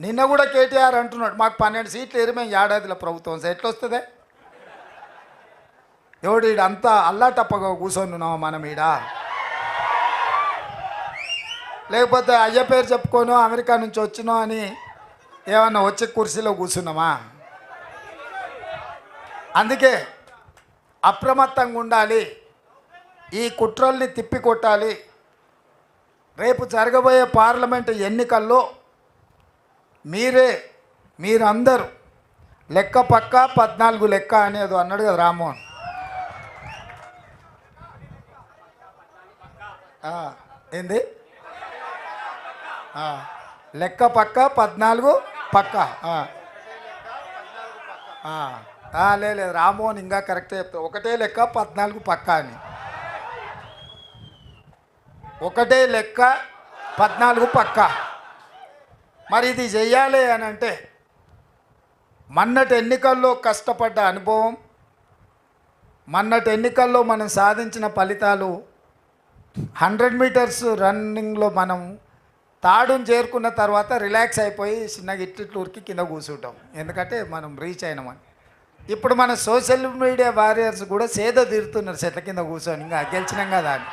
నిన్న కూడా కేటీఆర్ అంటున్నాడు మాకు పన్నెండు సీట్లు ఎరిమే ఏడాదిలో ప్రభుత్వం. సార్ ఎట్లా వస్తుంది ఎవడు ఈడ అంతా అల్లాటప్పగా కూర్చొని ఉన్నామా మనం ఈడ. లేకపోతే అయ్య పేరు చెప్పుకోను అమెరికా నుంచి వచ్చినో అని ఏమన్నా వచ్చి కుర్చీలో కూర్చున్నామా? అందుకే అప్రమత్తంగా ఉండాలి ఈ కుట్రల్ని తిప్పికొట్టాలి. రేపు జరగబోయే పార్లమెంటు ఎన్నికల్లో మీరే మీరందరూ లెక్క పక్క పద్నాలుగు లెక్క అనేది అన్నాడు కదా రామ్మోహన్. ఏంది? లెక్క పక్క పద్నాలుగు పక్క. లే లేదు రామ్మోహన్ ఇంకా కరెక్టే చెప్తా ఒకటే లెక్క పద్నాలుగు పక్క అని. ఒకటే లెక్క పద్నాలుగు పక్క. మరి ఇది చెయ్యాలి అని అంటే మన్నటి ఎన్నికల్లో కష్టపడ్డ అనుభవం మన్నటి ఎన్నికల్లో మనం సాధించిన ఫలితాలు హండ్రెడ్ మీటర్స్ రన్నింగ్లో మనం తాడును చేరుకున్న తర్వాత రిలాక్స్ అయిపోయి చిన్నగా ఇట్టిట్లూరికి కింద కూర్చుంటాం. ఎందుకంటే మనం రీచ్ అయినామని ఇప్పుడు మన సోషల్ మీడియా వారియర్స్ కూడా సేద తీరుతున్నారు చెట్ల కింద కూర్చొని. ఇంకా గెలిచినాం కదా అని.